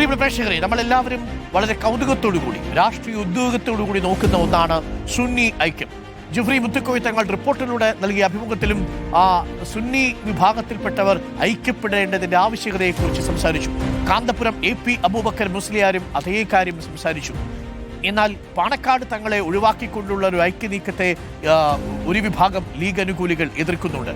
പ്രിയ പ്രേക്ഷകരെ നമ്മളെല്ലാവരും വളരെ കൗതുകത്തോടു കൂടി രാഷ്ട്രീയ ഉദ്യോഗത്തോടു കൂടി നോക്കുന്ന ഒന്നാണ് സുന്നി ഐക്യം. ജുഫ്രി മുത്തുക്കോയ് തങ്ങളുടെ റിപ്പോർട്ടിലൂടെ നൽകിയ അഭിമുഖത്തിലും ആ സുന്നി വിഭാഗത്തിൽപ്പെട്ടവർ ഐക്യപ്പെടേണ്ടതിന്റെ ആവശ്യകതയെക്കുറിച്ച് സംസാരിച്ചു. കാന്തപുരം എ പി അബൂബക്കർ മുസ്ലിയാരും അതേ കാര്യം സംസാരിച്ചു. എന്നാൽ പാണക്കാട് തങ്ങളെ ഒഴിവാക്കിക്കൊണ്ടുള്ള ഒരു ഐക്യനീക്കത്തെ ഒരു വിഭാഗം ലീഗ് അനുകൂലികൾ എതിർക്കുന്നുണ്ട്.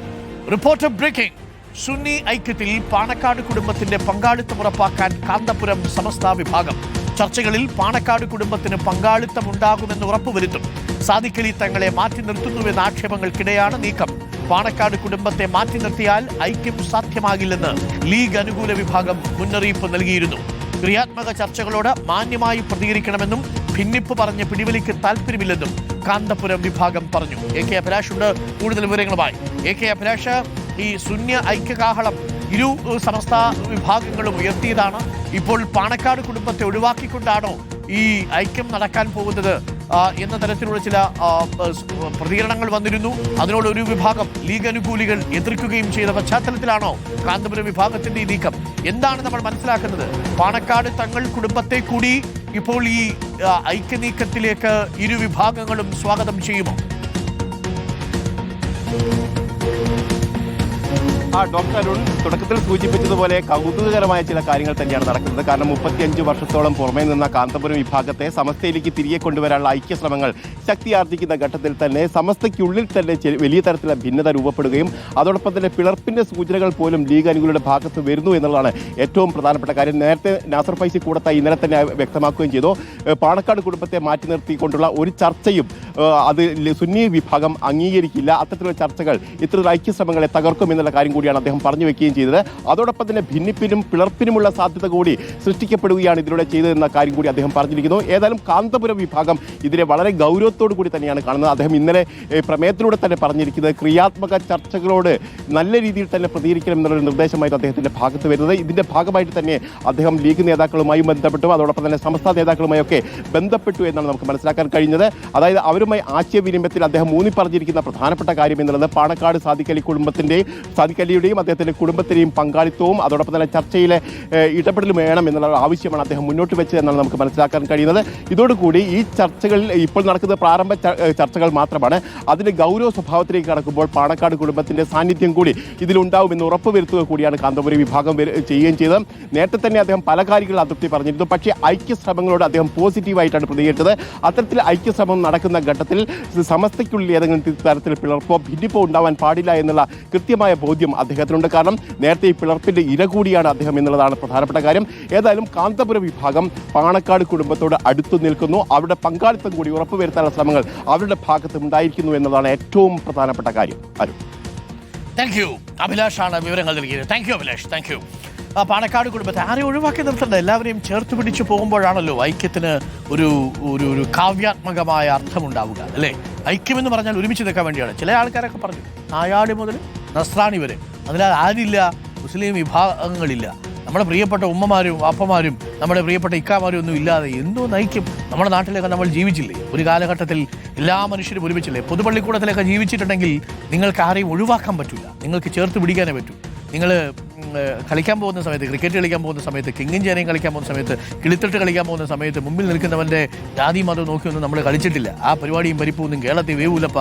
Reporter breaking. സുന്നി ഐക്യത്തിൽ പാണക്കാട് കുടുംബത്തിന്റെ പങ്കാളിത്തം ഉറപ്പാക്കാൻ കാന്തപുരം സമസ്ത വിഭാഗം. ചർച്ചകളിൽ പാണക്കാട് കുടുംബത്തിന് പങ്കാളിത്തം ഉണ്ടാകുമെന്ന് ഉറപ്പുവരുത്തും. സാദിഖലി തങ്ങളെ മാറ്റി നിർത്തുന്നുവെന്ന ആക്ഷേപങ്ങൾക്കിടെയാണ് നീക്കം. പാണക്കാട് കുടുംബത്തെ മാറ്റി നിർത്തിയാൽ ഐക്യം സാധ്യമാകില്ലെന്ന് ലീഗ് അനുകൂല വിഭാഗം മുന്നറിയിപ്പ് നൽകിയിരുന്നു. ക്രിയാത്മക ചർച്ചകളോട് മാന്യമായി പ്രതികരിക്കണമെന്നും ഭിന്നിപ്പ് പറഞ്ഞ് പിടിവലിക്ക് താല്പര്യമില്ലെന്നും കാന്തപുരം വിഭാഗം പറഞ്ഞു. എ കെ അഭിലാഷ് ഉണ്ട്. കൂടുതൽ വിവരങ്ങളുമായി എ കെ അഭിലാഷ്. ഈ ശൂന്യ ഐക്യകാഹളം ഇരു സമസ്ത വിഭാഗങ്ങളും ഉയർത്തിയതാണ്. ഇപ്പോൾ പാണക്കാട് കുടുംബത്തെ ഒഴിവാക്കിക്കൊണ്ടാണോ ഈ ഐക്യം നടക്കാൻ പോകുന്നത്? എന്ന തരത്തിലുള്ള ചില പ്രതികരണങ്ങൾ വന്നിരുന്നു. അതിനോട് ഒരു വിഭാഗം ലീഗ് അനുകൂലികൾ എതിർക്കുകയും ചെയ്ത പശ്ചാത്തലത്തിലാണോ കാന്തപുരം വിഭാഗത്തിന്റെ ഈ നീക്കം? എന്താണ് നമ്മൾ മനസ്സിലാക്കുന്നത്? പാണക്കാട് തങ്ങൾ കുടുംബത്തെ കൂടി ഇപ്പോൾ ഈ ഐക്യനീക്കത്തിലേക്ക് ഇരു വിഭാഗങ്ങളും സ്വാഗതം ചെയ്യുമോ? ആ ഡോക്ടർ അരുൺ തുടക്കത്തിൽ സൂചിപ്പിച്ചതുപോലെ കൗതുകകരമായ ചില കാര്യങ്ങൾ തന്നെയാണ് നടക്കുന്നത്. കാരണം മുപ്പത്തിയഞ്ച് വർഷത്തോളം പുറമേ നിന്ന കാന്തപുരം വിഭാഗത്തെ സമസ്തയിലേക്ക് തിരികെ കൊണ്ടുവരാനുള്ള ഐക്യശ്രമങ്ങൾ ശക്തിയാർജിക്കുന്ന ഘട്ടത്തിൽ തന്നെ സമസ്തയ്ക്കുള്ളിൽ തന്നെ വലിയ തരത്തിലുള്ള ഭിന്നത രൂപപ്പെടുകയും അതോടൊപ്പം തന്നെ പിളർപ്പിന്റെ സൂചനകൾ പോലും ലീഗ് അനുകൂലിയുടെ ഭാഗത്ത് വരുന്നു എന്നുള്ളതാണ് ഏറ്റവും പ്രധാനപ്പെട്ട കാര്യം. നേരത്തെ നാസർ ഫൈസി കൂടത്ത ഇന്നലെ തന്നെ വ്യക്തമാക്കുകയും ചെയ്തു. പാണക്കാട് കുടുംബത്തെ മാറ്റി നിർത്തിക്കൊണ്ടുള്ള ഒരു ചർച്ചയും അത് സുന്നി വിഭാഗം അംഗീകരിക്കില്ല. അത്തരത്തിലുള്ള ചർച്ചകൾ ഇത്തരത്തിലുള്ള ഐക്യശ്രമങ്ങളെ തകർക്കും എന്നുള്ള കാര്യം കൂടിയാണ് അദ്ദേഹം പറഞ്ഞു വെക്കുകയും ചെയ്തത്. അതോടൊപ്പം തന്നെ ഭിന്നിപ്പിനും പിളർപ്പിനുമുള്ള സാധ്യത കൂടി സൃഷ്ടിക്കപ്പെടുകയാണ് ഇതിലൂടെ ചെയ്തതെന്ന കാര്യം കൂടി അദ്ദേഹം പറഞ്ഞിരിക്കുന്നു. ഏതായാലും കാന്തപുരം വിഭാഗം ഇതിനെ വളരെ ഗൗരവത്തോടു കൂടി തന്നെയാണ് കാണുന്നത്. അദ്ദേഹം ഇന്നലെ പ്രമേയത്തിലൂടെ തന്നെ പറഞ്ഞിരിക്കുന്നത് ക്രിയാത്മക ചർച്ചകളോട് നല്ല രീതിയിൽ തന്നെ പ്രതികരിക്കണം എന്നുള്ളൊരു നിർദ്ദേശമായിട്ട് അദ്ദേഹത്തിന്റെ ഭാഗത്ത് വരുന്നത്. ഇതിന്റെ ഭാഗമായിട്ട് തന്നെ അദ്ദേഹം ലീഗ് നേതാക്കളുമായും ബന്ധപ്പെട്ടു. അതോടൊപ്പം തന്നെ സംസ്ഥാന നേതാക്കളുമായൊക്കെ ബന്ധപ്പെട്ടു എന്നാണ് നമുക്ക് മനസ്സിലാക്കാൻ കഴിഞ്ഞത്. അതായത് അവരുമായി ആശയവിനിമയത്തിൽ അദ്ദേഹം ഊന്നി പറഞ്ഞിരിക്കുന്ന പ്രധാനപ്പെട്ട കാര്യം എന്നുള്ളത് പാണക്കാട് സാദിക്കലി കുടുംബത്തിന്റെയും കുടുംബത്തിന്റെയും സാദിഖലിയുടെയും അദ്ദേഹത്തിന്റെ കുടുംബത്തിന്റെയും പങ്കാളിത്തവും അതോടൊപ്പം തന്നെ ചർച്ചയിലെ ഇടപെടലും വേണം എന്നുള്ള ആവശ്യമാണ് അദ്ദേഹം മുന്നോട്ട് വെച്ചത് എന്നാണ് നമുക്ക് മനസ്സിലാക്കാൻ കഴിയുന്നത്. ഇതോടുകൂടി ഈ ചർച്ചകളിൽ ഇപ്പോൾ നടക്കുന്ന പ്രാരംഭ ചർച്ചകൾ മാത്രമാണ്. അതിന്റെ ഗൗരവ സ്വഭാവത്തിലേക്ക് കടക്കുമ്പോൾ പാണക്കാട് കുടുംബത്തിന്റെ സാന്നിധ്യം കൂടി ഇതിലുണ്ടാവുമെന്ന് ഉറപ്പുവരുത്തുക കൂടിയാണ് കാന്തപുരി വിഭാഗം ചെയ്യുകയും ചെയ്തത്. നേരത്തെ തന്നെ അദ്ദേഹം പല കാര്യങ്ങളിൽ അതൃപ്തി പറഞ്ഞിരുന്നു. പക്ഷേ ഐക്യശ്രമങ്ങളോട് അദ്ദേഹം പോസിറ്റീവായിട്ടാണ് പ്രതികരിച്ചത്. അത്തരത്തിൽ ഐക്യശ്രമം നടക്കുന്ന ഘട്ടത്തിൽ സമസ്തയ്ക്കുള്ളിൽ ഏതെങ്കിലും തരത്തിൽ പിളർപ്പോ ഭിന്നിപ്പോ ഉണ്ടാവാൻ പാടില്ല എന്നുള്ള കൃത്യമായ ബോധ്യം അദ്ദേഹത്തിനുണ്ട്. കാരണം നേരത്തെ ഈ പിളർപ്പിന്റെ ഇര കൂടിയാണ് അദ്ദേഹം എന്നുള്ളതാണ് പ്രധാനപ്പെട്ട കാര്യം. ഏതായാലും കാന്തപുര വിഭാഗം പാണക്കാട് കുടുംബത്തോട് അടുത്തു നിൽക്കുന്നു. അവരുടെ പങ്കാളിത്തം കൂടി ഉറപ്പുവരുത്താനുള്ള ശ്രമങ്ങൾ അവരുടെ ഭാഗത്ത് ഉണ്ടായിരിക്കുന്നു എന്നതാണ് ഏറ്റവും പ്രധാനപ്പെട്ട കാര്യം. അരുൺ. താങ്ക് യു അഭിലാഷാണ് വിവരങ്ങൾ നൽകിയത്. Thank you Abhilash. Thank you Panakkad കുടുംബത്തെ ആരെയും ഒഴിവാക്കി നിർത്തണ്ട? എല്ലാവരെയും ചേർത്ത് പിടിച്ചു പോകുമ്പോഴാണല്ലോ ഐക്യത്തിന് ഒരു ഒരു ഒരു കാവ്യാത്മകമായ അർത്ഥമുണ്ടാവുക അല്ലേ? ഐക്യമെന്ന് പറഞ്ഞാൽ ഒരുമിച്ച് നിൽക്കാൻ വേണ്ടിയാണ്. ചില ആൾക്കാരൊക്കെ പറഞ്ഞു നായാടി മുതൽ നസ്രാണി വരെ. അതിനാൽ ആരില്ല മുസ്ലിം വിഭാഗങ്ങളില്ല. നമ്മുടെ പ്രിയപ്പെട്ട ഉമ്മമാരും അപ്പമാരും നമ്മുടെ പ്രിയപ്പെട്ട ഇക്കാമാരും ഒന്നും ഇല്ലാതെ എന്തോ നയിക്കും. നമ്മുടെ നാട്ടിലൊക്കെ നമ്മൾ ജീവിച്ചില്ലേ? ഒരു കാലഘട്ടത്തിൽ എല്ലാ മനുഷ്യരും ഒരുമിച്ചില്ലേ? പൊതുപള്ളിക്കൂടത്തിലൊക്കെ ജീവിച്ചിട്ടുണ്ടെങ്കിൽ നിങ്ങൾക്ക് ആരെയും ഒഴിവാക്കാൻ പറ്റില്ല നിങ്ങൾക്ക് ചേർത്ത് പിടിക്കാനേ പറ്റൂ. നിങ്ങൾ കളിക്കാൻ പോകുന്ന സമയത്ത് ക്രിക്കറ്റ് കളിക്കാൻ പോകുന്ന സമയത്ത് കിങ്ങും ചേനയും കളിക്കാൻ പോകുന്ന സമയത്ത് കിളിത്തിട്ട് കളിക്കാൻ പോകുന്ന സമയത്ത് മുമ്പിൽ നിൽക്കുന്നവന്റെ ജാതി മതം നോക്കിയൊന്നും നമ്മൾ കളിച്ചിട്ടില്ല. ആ പരിപാടിയും പരിപ്പൊന്നും കേരളത്തിൽ വേവൂലപ്പ.